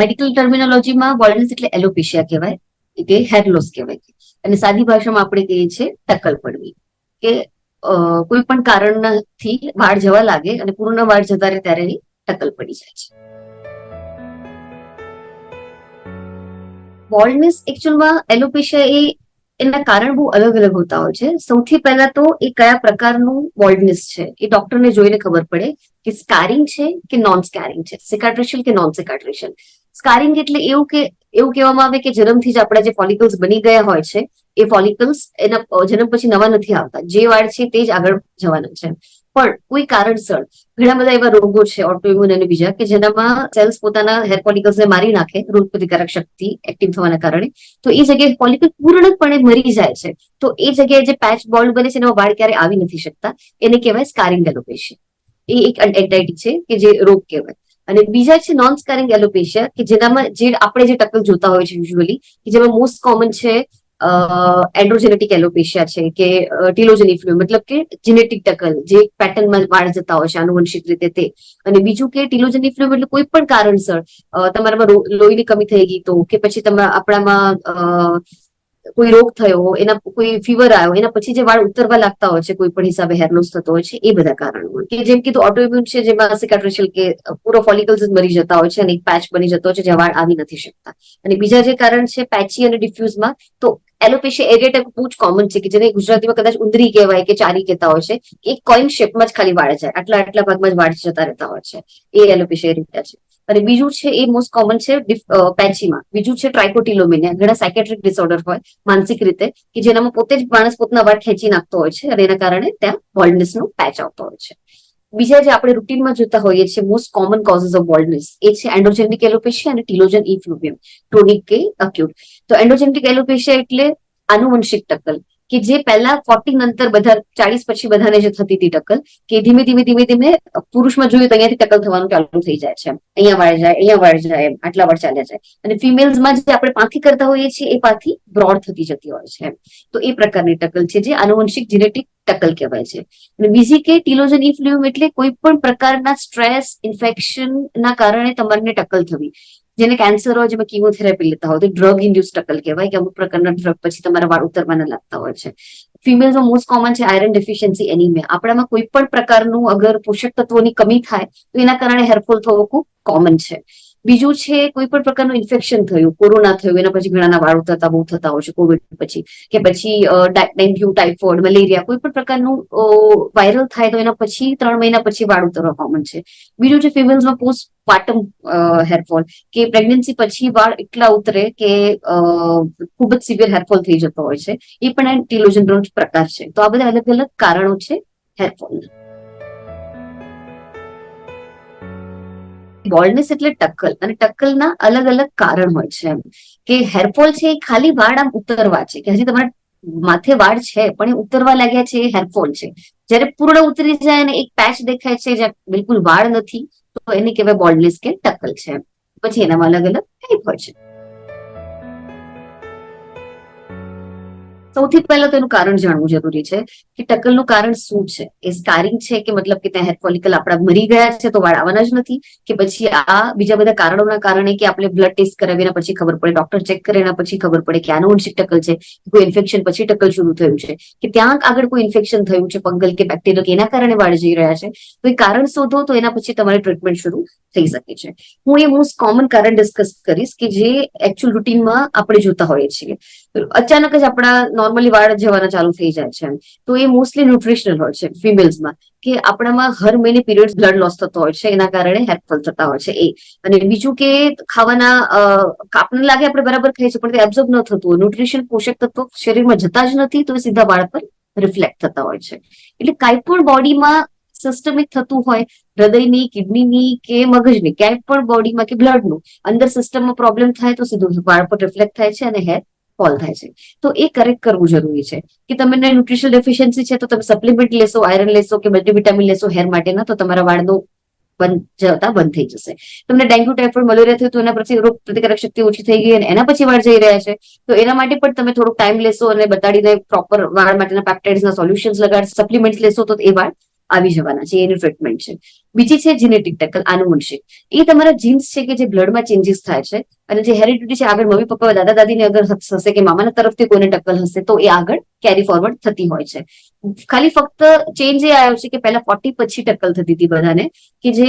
Medical ટર્મિનોલોજીમાં baldness એટલે alopecia કહેવાય, કે હેર લોસ કહેવાય. અને સાદી ભાષામાં આપણે કહીએ છીએ ટકલ પડવી. કે કોઈ પણ કારણથી વાળ જવા લાગે અને પૂર્ણ વાળ જતા રહે ત્યારે ટકલ પડી જાય છે. બોલ્ડનેસ એકચ્યુઅલમાં એલોપેશિયા એ, એના કારણ બહુ અલગ અલગ હોતા હોય છે. સૌથી પહેલા તો એ કયા પ્રકારનું બોલ્ડનેસ છે એ ડોક્ટરને જોઈને ખબર પડે કે સ્કારિંગ છે કે નોન સ્કારિંગ છે. સિકાટ્રેશિયલ કે નોન સિકાટ્રિશિયલ સ્કારિંગ એટલે એવું કે, એવું કહેવામાં આવે કે જન્મથી જ આપણા જે ફોલિકલ્સ બની ગયા હોય છે, એ ફોલિકલ્સ એના જન્મ પછી નવા નથી આવતા. જે વાળ છે તે જ આગળ જવાના છે. પણ કોઈ કારણસર ઘણા બધા એવા રોગો છે ઓટોઇમ્યુન અને બીજા, કે જેનામાં સેલ્સ પોતાના હેર ફોલિકલ્સને મારી નાખે, રોગ પ્રતિકારક શક્તિ એક્ટિવ થવાના કારણે. તો એ જગ્યાએ ફોલિકલ પૂર્ણપણે મરી જાય છે. તો એ જગ્યાએ જે પેચ બોલ્ડ બને છે, એમાં વાળ ક્યારે આવી નથી શકતા. એને કહેવાય સ્કારિંગ એલોપેશિયા એ એક એન્ટાઇટી છે, કે જે રોગ કહેવાય. અને બીજા છે નોન સ્કારિંગ એલોપેશિયા કે જેનામાં જે આપણે જે ટકલ જોતા હોય છે યુઝ્યુઅલી કે જેમાં મોસ્ટ કોમન છે એન્ડ્રોજેનેટિક એલોપેશિયા છે, કે ટીલોજેનિક ફ્લુ મતલબ કે જેનેટિક ટકલ જે પેટર્નમાં વાળ જતા હોય છે આનુવંશિક રીતે તે. અને બીજું કે ટીલોજેનિક ફ્લુ એટલે કોઈ પણ કારણસર તમારામાં લોહીની કમી થઈ ગઈ તો, કે પછી તમારા આપણામાં કોઈ રોગ થયો એના કોઈ ફીવર આવ્યો એના પછી જે વાળ ઉતરવા લાગતા હોય છે, કોઈ પણ હિસાબે હેર લોસ થતો હોય છે, એ બધા કારણો કે જેમ કીધું ઓટોઇમ્યુન છે, જેમાં સિકાટ્રિશિયલ કે પૂરો ફોલિકલ્સ મરી જતા હોય છે અને એક પેચ બની જતો હોય છે જ્યાં વાળ આવી નથી શકતા. અને બીજા જે કારણ છે પેચી અને ડિફ્યુઝમાં તો એલોપેશિયા એરિયા બહુ જ કોમન છે કે જેને ગુજરાતીમાં કદાચ ઉંદરી કહેવાય કે ચારી કહેતા હોય છે એક કોઈન શેપમાં જ ખાલી વાળે જાય આટલા આટલા ભાગમાં જ વાળ જતા રહેતા હોય છે, એ એલોપેશિયા એરિયા છે. અને બીજું છે એ મોસ્ટ કોમન છે પેચીમાં બીજું છે ટ્રાઇકોટિલોમિનિયા ઘણા સાયકેટ્રિક ડિસઓર્ડર હોય, માનસિક રીતે, કે જેનામાં પોતે જ માણસ પોતાના વાળ ખેંચી નાખતો હોય છે અને એના કારણે ત્યાં બોલ્ડનેસ નો પેચ આવતો હોય છે. બીજા જે આપણે રૂટીનમાં જોતા હોઈએ છીએ most common causes of baldness એ છે એન્ડોજેનિક એલોપેશિયા અને ટીલોજન ઇફ્લુવિયમ ક્રોનિક કે અક્યુટ તો એન્ડોજેનિક એલોપેશિયા એટલે આનુવંશિક ટક્કલ. કે જે પહેલા ફોર્ટી નંતર બધા ચાલીસ પછી બધાને જે થતી હતી ટક્કલ, કે ધીમે ધીમે ધીમે ધીમે પુરુષમાં જોયું તો અહીંયાથી ટક્કલ થવાનું ચાલુ થઈ જાય છે અહીંયા વાળ જાય, અહીંયા વાળ જાય એમ, આટલા વાળ ચાલ્યા જાય. અને ફિમેલ્સમાં જે આપણે પાથી કરતા હોઈએ છીએ, એ પાથી બ્રોડ થતી જતી હોય છે તો એ પ્રકારની ટક્કલ છે, જે આનુવંશિક જેનેટિક ટક્કલ કહેવાય છે. અને બીજી કે ટીલોજન ઇફ્લ્યુમ એટલે કોઈ પણ પ્રકારના સ્ટ્રેસ ઇન્ફેક્શન ના કારણે તમારને ટક્કલ થવી. જેને કેન્સર હોય, જેમાં કીમોથેરાપી લેતા હોય. તો ડ્રગ ઇન્ડ્યુસ ટકલ કહેવાય કે અમુક પ્રકારના ડ્રગ પછી તમારા વાળ ઉતરવાના લાગતા હોય છે. ફિમેલ્સમાં મોસ્ટ કોમન છે આયરન ડેફિશિયન્સી એનિમિયા આપણામાં કોઈ પણ પ્રકારનું અગર પોષક તત્વોની કમી થાય, તો એના કારણે હેરફોલ થવો ખૂબ કોમન છે. બીજું છે કોઈ પણ પ્રકારનું ઇન્ફેક્શન થયું કોરોના થયું, એના પછી ઘણાના વાળો થતા બહુ થતા હોય છે કોવિડ પછી, કે પછી ડેન્ગ્યુ ટાઇફોઇડ મલેરિયા, કોઈ પણ પ્રકારનું વાયરલ થાય તો એના પછી, ત્રણ મહિના પછી વાળ ઉતરવા કોમન છે. બીજું છે ફિમેલ્સમાં પોસ્ટ પાર્ટમ હેરફોલ કે પ્રેગ્નન્સી પછી વાળ એટલા ઉતરે કે ખૂબ જ સિવિયર હેરફોલ થઈ જતો હોય છે. એ પણ ટીલોજન નો જ પ્રકાર છે. તો આ બધા અલગ અલગ કારણો છે હેરફોલના બોલ્ડનેસ એટલે ટક્કલ. અને ટક્કલના અલગ અલગ કારણ હોય છે એમ. કે હેરફોલ છે એ ખાલી વાળ આમ ઉતરવા છે, કે હજી તમારા માથે વાળ છે, પણ એ ઉતરવા લાગ્યા છે એ હેરફોલ છે. જ્યારે પૂર્ણ ઉતરી જાય અને એક પેચ દેખાય છે જ્યાં બિલકુલ વાળ નથી, તો એને કહેવાય બોલ્ડનેસ કે ટક્કલ છે પછી એનામાં અલગ અલગ ટાઈપ હોય છે. સૌથી પહેલા તો એનું કારણ જાણવું જરૂરી છે કે ટકલનું કારણ શું છે? એ સ્કારિંગ છે કે મતલબ કે ત્યાં હેર ફોલિકલ આપણા મરી ગયા છે તો વાળ આવવાના જ નથી? કે પછી આ બીજા બધા કારણોના કારણે કે આપણે બ્લડ ટેસ્ટ કરાવી એના પછી ખબર પડે ડોક્ટર ચેક કરે એના પછી ખબર પડે કે આનુવંશિક ટકલ છે, કોઈ ઇન્ફેક્શન પછી ટકલ શરૂ થયું છે. કે ત્યાં આગળ કોઈ ઇન્ફેક્શન થયું છે પંગલ કે બેક્ટેરિયલ કે એના કારણે વાળ જઈ રહ્યા છે, તો એ કારણ શોધો તો એના પછી તમારે ટ્રીટમેન્ટ શરૂ થઈ શકે છે. હું એ મોસ્ટ કોમન કારણ ડિસ્કસ કરીશ કે જે એકચ્યુઅલ રૂટીનમાં આપણે જોતા હોઈએ છીએ. અચાનક જ આપણા નોર્મલી વાળ જવાના ચાલુ થઈ જાય છે તો એ મોસ્ટલી ન્યુટ્રિશનલ હોય છે ફિમેલ્સમાં કે આપણામાં હર મહિને પીરિયડ બ્લડ લોસ થતો હોય છે, એના કારણે હેરફોલ થતા હોય છે એ. અને બીજું કે ખાવાના આપણને લાગે આપણે બરાબર ખાઈ છીએ, પણ તે એબ્ઝોર્બ ન થતું હોય. ન્યુટ્રિશન પોષક તત્વો શરીરમાં જતા જ નથી, તો એ સીધા વાળ પર રિફ્લેક્ટ થતા હોય છે. એટલે કાંઈ પણ બોડીમાં સિસ્ટમિક થતું હોય, હૃદયની કિડનીની કે મગજની, ક્યાંય પણ બોડીમાં કે બ્લડનું અંદર સિસ્ટમમાં પ્રોબ્લેમ થાય તો સીધું વાળ પર રિફ્લેક્ટ થાય છે અને હેર ફોલ થાય છે. તો એ કરેક્ટ કરવું જરૂરી છે. કે તમને ન્યુટ્રિશનલ ડેફિશિયન્સી છે તો તમે સપ્લિમેન્ટ લેશો આયરન લેશો કે મલ્ટીવિટામિન લેશો હેર માટેના તો તમારા વાળનો બંધ જતા બંધ થઈ જશે. તમને ડેન્ગ્યુ ટાઇફોઇડ મલેરિયા થયું તો એના પછી રોગ પ્રતિકારક શક્તિ ઓછી થઈ ગઈ અને એના પછી વાળ જઈ રહ્યા છે. તો એના માટે પણ તમે થોડોક ટાઈમ લેશો અને બતાડીને પ્રોપર વાળ માટેના પેપ્ટાઇડ્સના સોલ્યુશન્સ લગાડ સપ્લિમેન્ટ્સ લેશો તો એ વાળ આવી જવાના છે, એની ટ્રીટમેન્ટ છે. બીજી છે જીનેટિક ટેકલ આનુવંશિક. એ તમારા જીન્સ છે કે જે બ્લડમાં ચેન્જીસ થાય છે અને જે હેરિડિટી છે, આગળ મમ્મી પપ્પા દાદા દાદીને અગર હશે કે મામાના તરફથી કોઈને ટક્કલ હશે, તો એ આગળ કેરી ફોરવર્ડ થતી હોય છે. ખાલી ફક્ત ચેન્જ એ આવ્યો છે કે પહેલા ફોર્ટી પછી ટક્કલ થતી હતી બધાને, કે જે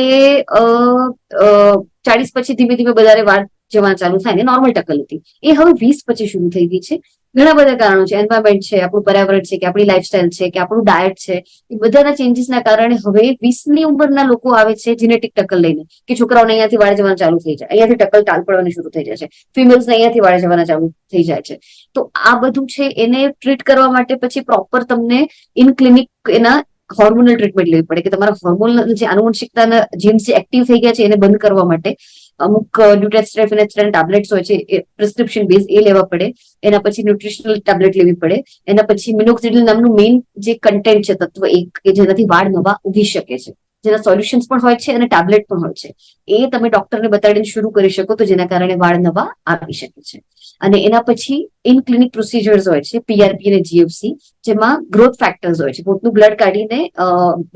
ચાળીસ પછી ધીમે ધીમે બધાને વાર જવાનું ચાલુ થાય ને નોર્મલ ટક્કલ હતી. એ હવે વીસ પછી શરૂ થઈ ગઈ છે. ઘણા બધા કારણો છે. એન્વાયરમેન્ટ છે, આપણું પર્યાવરણ છે, કે આપણી લાઈફસ્ટાઈલ છે, કે આપણું ડાયટ છે, એ બધાના ચેન્જીસના કારણે હવે વીસની ઉંમરના લોકો આવે છે જીનેટિક ટકલ લઈને, કે છોકરાઓને અહીંયાથી વાળ જવાનું ચાલુ થઈ જાય. અહીંયાથી ટકલ ટાલ પડવાની શરૂ થઈ જાય છે. ફિમેલ્સને અહીંયાથી વાળ જવાના ચાલુ થઈ જાય છે. તો આ બધું છે એને ટ્રીટ કરવા માટે પછી પ્રોપર તમને ઇન ક્લિનિક એના હોર્મોનલ ટ્રીટમેન્ટ લેવી પડે, કે તમારા હોર્મોનલ જે આનુવંશિકતાના જીન્સ જે એક્ટિવ થઈ ગયા છે એને બંધ કરવા માટે. અમુક ન્યુટ્રેસ્ટ્રેફિનેસ્ટ્રેન ટેબ્લેટ્સ હોય છે, એ પ્રિસ્ક્રિપ્શન બેઝ એ લેવા પડે. એના પછી ન્યુટ્રિશનલ ટેબ્લેટ લેવી પડે. એના પછી મિનોક્સિડિલ નામનું મેઇન જે કન્ટેન્ટ છે તત્વ એક કે જેનાથી વાળ નવા ઉગી શકે છે. જેના સોલ્યુશન્સ પણ હોય છે અને ટેબ્લેટ પણ હોય છે. એ તમે ડોક્ટરને બતાડીને શરૂ કરી શકો તો જેના કારણે વાળ નવા આવી શકે છે. અને એના પછી ઇન ક્લિનિક પ્રોસિજર્સ હોય છે પીઆરપી અને જીએફસી જેમાં ગ્રોથ ફેક્ટર્સ હોય છે. પોતનું બ્લડ કાઢીને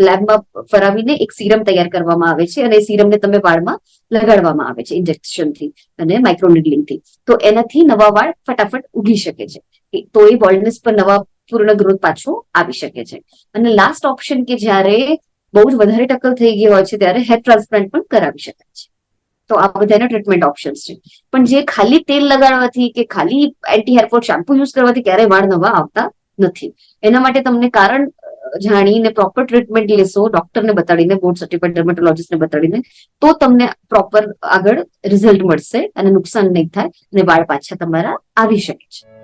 લેબમાં ફરાવીને એક સિરમ તૈયાર કરવામાં આવે છે અને એ સિરમને તમે વાળમાં લગાડવામાં આવે છે ઇન્જેક્શનથી અને માઇક્રોનિડલિંગથી તો એનાથી નવા વાળ ફટાફટ ઉગી શકે છે. તો એ બોલ્ડનેસ પર નવા પૂર્ણ ગ્રોથ પાછો આવી શકે છે. અને લાસ્ટ ઓપ્શન કે જ્યારે બહુ જ વધારે ટકલ થઈ ગઈ હોય છે ત્યારે હેર ટ્રાન્સપ્લાન્ટ પણ કરાવી શકાય છે. તો આ બધાના ટ્રીટમેન્ટ ઓપ્શન્સ છે. પણ જે ખાલી તેલ લગાડવાથી કે ખાલી એન્ટી હેરફોલ શેમ્પુ યુઝ કરવાથી ક્યારેય વાળ નવા આવતા નથી. એના માટે તમને કારણ જાણીને પ્રોપર ટ્રીટમેન્ટ લેશો ડોક્ટરને બતાડીને બોર્ડ સર્ટિફાઈડ ડર્મેટોલોજીસ્ટને બતાડીને, તો તમને પ્રોપર આગળ રિઝલ્ટ મળશે અને નુકસાન નહીં થાય અને વાળ પાછા તમારા આવી શકે છે.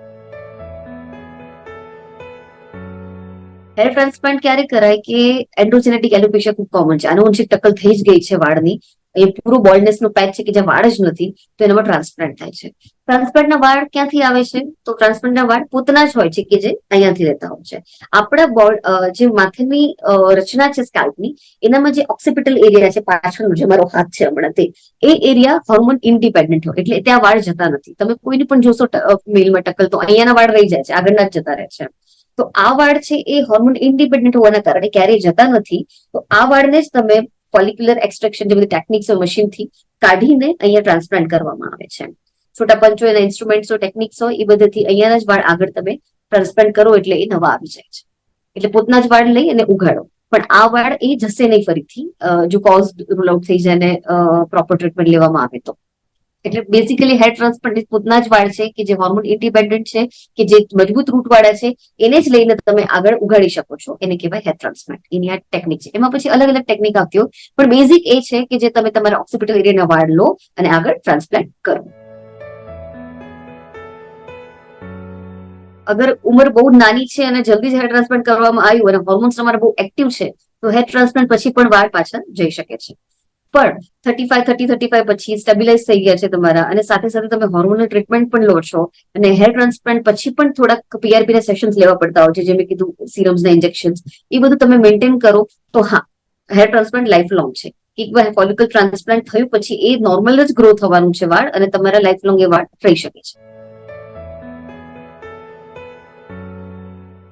હેર ટ્રાન્સપ્લાન્ટ ક્યારે કરાય કે એન્ડ્રોજેનેટિક એલોપેશિયા ખૂબ કોમન છે? આનુવંશિક ટકલ થઈ જ ગઈ છે વાળની. એ પૂરું બોલ્ડનેસ નો પેચ છે કે જ્યાં વાળ જ નથી, તો એનામાં ટ્રાન્સપ્લાન્ટ થાય છે. ટ્રાન્સપ્લાન્ટના વાળ ક્યાંથી આવે છે? તો ટ્રાન્સપ્લાન્ટના વાળ પોતાના જ હોય છે કે જે અહીંયાથી રહેતા હોય છે. આપણા બોલ જે માથેની રચના છે સ્કાલ્પની એનામાં જે ઓક્સિપિટલ એરિયા છે પાછળનો, જે મારો હાથ છે હમણાં તે, એ એરિયા હોર્મોન ઇન્ડિપેન્ડન્ટ હોય, એટલે ત્યાં વાળ જતા નથી. તમે કોઈને પણ જોશો મેલમાં ટકલ તો અહીંયાના વાળ રહી જાય છે, આગળના જ જતા રહે છે. તો આ વાળ છે એ હોર્મોન ઇન્ડિપેન્ડન્ટ હોવાના કારણે ક્યારેય જતા નથી. તો આ વાળને જ તમે ફોલિક્યુલર એક્સટ્રેક્શન જે બધી ટેકનિક્સ મશીનથી કાઢીને અહીંયા ટ્રાન્સપ્લાન્ટ કરવામાં આવે છે. છોટા પંચો એના ઇન્સ્ટ્રુમેન્ટ્સો ટેકનિક્સ હોય, એ બધાથી અહીંયાના જ વાળ આગળ તમે ટ્રાન્સપ્લાન્ટ કરો એટલે એ નવા આવી જાય છે. એટલે પોતના જ વાળ લઈ અને ઉગાડો. પણ આ વાળ એ જશે નહીં ફરીથી જો કોઝ રૂલ આઉટ થઈ જાય પ્રોપર ટ્રીટમેન્ટ લેવામાં આવે તો. એટલે બેસિકલી હેર ટ્રાન્સપ્લાન્ટ પોતના જ વાળ છે કે જે હોર્મોન ઇન્ડિપેન્ડન્ટ છે, કે જે મજબૂત રૂટ વાળા છે, એને જ લઈને તમે આગળ ઉગાડી શકો છો. એને કહેવાય હેર ટ્રાન્સપ્લાન્ટ એની આ ટેકનિક છે. એમાં પછી અલગ અલગ ટેકનિક આવતી હોય પણ બેઝિક એ છે કે જે તમે તમારા ઓક્સિપિટલ એરિયાના વાળ લો અને આગળ ટ્રાન્સપ્લાન્ટ કરો. અગર ઉંમર બહુ નાની છે અને જલ્દી જ હેર ટ્રાન્સપ્લાન્ટ કરવામાં આવ્યું અને હોર્મોન્સ તમારા બહુ એક્ટિવ છે, તો હેર ટ્રાન્સપ્લાન્ટ પછી પણ વાળ પાછળ જઈ શકે છે. પણ thirty five thirty thirty five પછી સ્ટેબિલાઇઝ થઈ ગયા છે તમારા. અને સાથે સાથે તમે હોર્મોનલ ટ્રીટમેન્ટ પણ લો છો. અને હેર ટ્રાન્સપ્લાન્ટ પછી પણ થોડાક પીઆરપી ના સેશન્સ લેવા પડતા હોય છે, જેમ કીધું સિરમ્સ ના ઇન્જેક્શન્સ એ બધું તમે મેન્ટેન કરો તો હા હેર ટ્રાન્સપ્લાન્ટ લાઈફ લોંગ છે એકવાર ફોલિકલ ટ્રાન્સપ્લાન્ટ થયું પછી એ નોર્મલ જ ગ્રો થવાનું છે વાળ અને તમારા લાઈફ લોંગ એ વાળ થઈ શકે છે.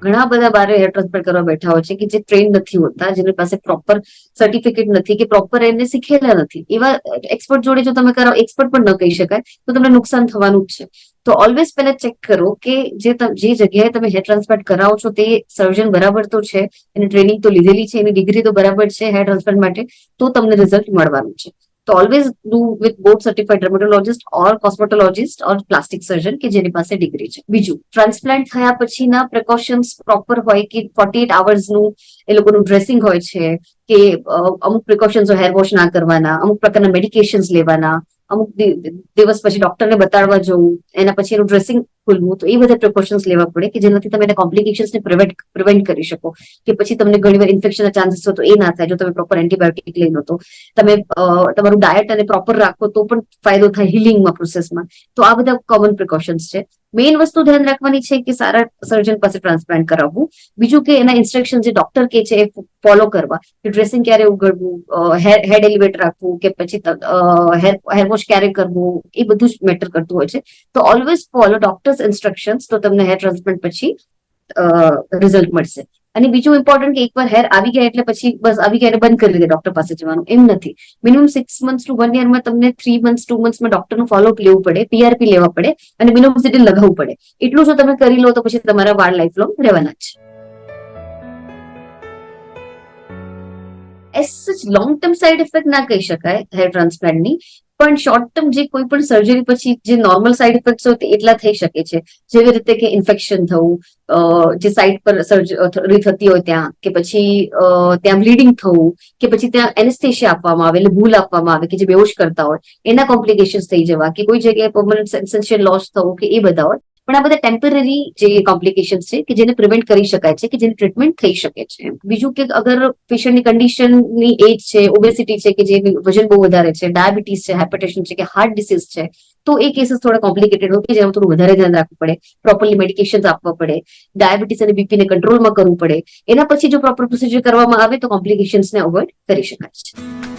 ઘણા બધા બારે હેર ટ્રાન્સપ્લાન્ટ કરવા બેઠા હોય છે કે જે ટ્રેન નથી હોતા, જેની પાસે પ્રોપર સર્ટિફિકેટ નથી કે પ્રોપર એને શીખેલા નથી. એવા એક્સપર્ટ જોડે જો તમે કરાવો એક્સપર્ટ પણ ન કહી શકાય, તો તમને નુકસાન થવાનું જ છે. તો ઓલવેઝ પહેલા ચેક કરો કે જે જે જગ્યાએ તમે હેર ટ્રાન્સપ્લાન્ટ કરાવો છો તે સર્જન બરાબર તો છે, એની ટ્રેનિંગ તો લીધેલી છે, એની ડિગ્રી તો બરાબર છે હેર ટ્રાન્સપ્લાન્ટ માટે, તો તમને રિઝલ્ટ મળવાનું છે. તો always do with board certified dermatologist or cosmetologist or plastic surgeon કે જેની પાસે ડિગ્રી છે બીજું ટ્રાન્સપ્લાન્ટ થયા પછીના પ્રિકોશન્સ પ્રોપર હોય કે ફોર્ટી એટ આવર્સનું એ લોકોનું ડ્રેસિંગ હોય છે કે અમુક પ્રિકોશન્સ હેર વોશ ના કરવાના અમુક પ્રકારના મેડિકેશન્સ લેવાના અમુક દિવસ પછી ડોક્ટરને બતાડવા જવું, એના પછી એનું ડ્રેસિંગ ખુલવું, તો એ બધા પ્રિકોશન્સ લેવા પડે કે જેનાથી તમે એના કોમ્પ્લિકેશન્સને પ્રિવેન્ટ પ્રિવેન્ટ કરી શકો. કે પછી તમને ઘણી વાર ઇન્ફેક્શનના ચાન્સીસ તો એ ના થાય, જો તમે પ્રોપર એન્ટીબાયોટિક લઈ લો તો. તમે તમારું ડાયટ અને પ્રોપર રાખો તો પણ ફાયદો થાય હિલિંગમાં પ્રોસેસમાં તો આ બધા કોમન પ્રિકોશન્સ છે. મેઇન વસ્તુ ધ્યાન રાખવાની છે કે સારા સર્જન પાસે ટ્રાન્સપ્લાન્ટ કરાવવું. બીજું કે એના ઇન્સ્ટ્રક્શન જે ડોક્ટર કે છે એ ફોલો કરવા. કે ડ્રેસિંગ ક્યારે ઉગડવું હેડ એલિવેટ રાખવું કે પછી હેર વોશ ક્યારે કરવું, એ બધું જ મેટર કરતું હોય છે. તો ઓલવેઝ ફોલો ડોક્ટર્સ ઇન્સ્ટ્રક્શન્સ તો તમને હેર ટ્રાન્સપ્લાન્ટ પછી રિઝલ્ટ મળશે. અને બીજું ઇમ્પોર્ટન્ટ કે એકવાર હેર આવી ગયા એટલે પછી બસ આવી ગયા બંધ કરી દે ડોક્ટર પાસે જવાનું. એમ નથી. Minimum six months to one યરમાં તમને થ્રી મંથ્સ ટુ મંથ્સમાં ડોક્ટરનું ફોલોઅપ લેવું પડે પીઆરપી લેવા પડે અને મિનોક્સિડિલ લગાવવું પડે. એટલું જો તમે કરી લો તો પછી તમારા વાળ લાઈફ લોંગ રહેવાના છે એસ સચ લોંગ ટર્મ સાઈડ ઇફેક્ટ ના કહી શકાય હેર ટ્રાન્સપ્લાન્ટની પણ શોર્ટ ટર્મ જે કોઈ પણ સર્જરી પછી જે નોર્મલ સાઇડ ઇફેક્ટ્સ હોય એટલા થઈ શકે છે. જેવી રીતે કે ઇન્ફેક્શન થવું જે સાઇટ પર સર્જરી થતી હોય ત્યાં, કે પછી ત્યાં બ્લીડિંગ થવું, કે પછી ત્યાં એનેસ્થેશિયા આપવામાં આવે, એટલે ભૂલ આપવામાં આવે, કે જે બેહોશ કરતા હોય, એના કોમ્પ્લિકેશન્સ થઈ જવા, કે કોઈ જગ્યાએ પરમનન્ટ સેન્સેશન લોસ થવું, કે એ બધા હોય પણ આ બધા ટેમ્પરરી જે કોમ્પ્લિકેશન્સ છે, કે જેને પ્રિવેન્ટ કરી શકાય છે, કે જેની ટ્રીટમેન્ટ થઈ શકે છે. બીજું કે અગર પેશન્ટની કન્ડિશનની એજ છે ઓબેસિટી છે, કે જે વજન બહુ વધારે છે ડાયાબિટીસ છે હાઇપરટેન્શન છે, કે હાર્ટ ડિસીઝ છે, તો એ કેસીસ થોડા કોમ્પ્લિકેટેડ હોય કે જેમાં થોડું વધારે ધ્યાન રાખવું પડે પ્રોપરલી મેડિકેશન આપવા પડે ડાયાબિટીસ અને બીપી ને કંટ્રોલમાં કરવું પડે, એના પછી જો પ્રોપર પ્રોસિજર કરવામાં આવે તો કોમ્પ્લિકેશન્સને અવોઇડ કરી શકાય છે.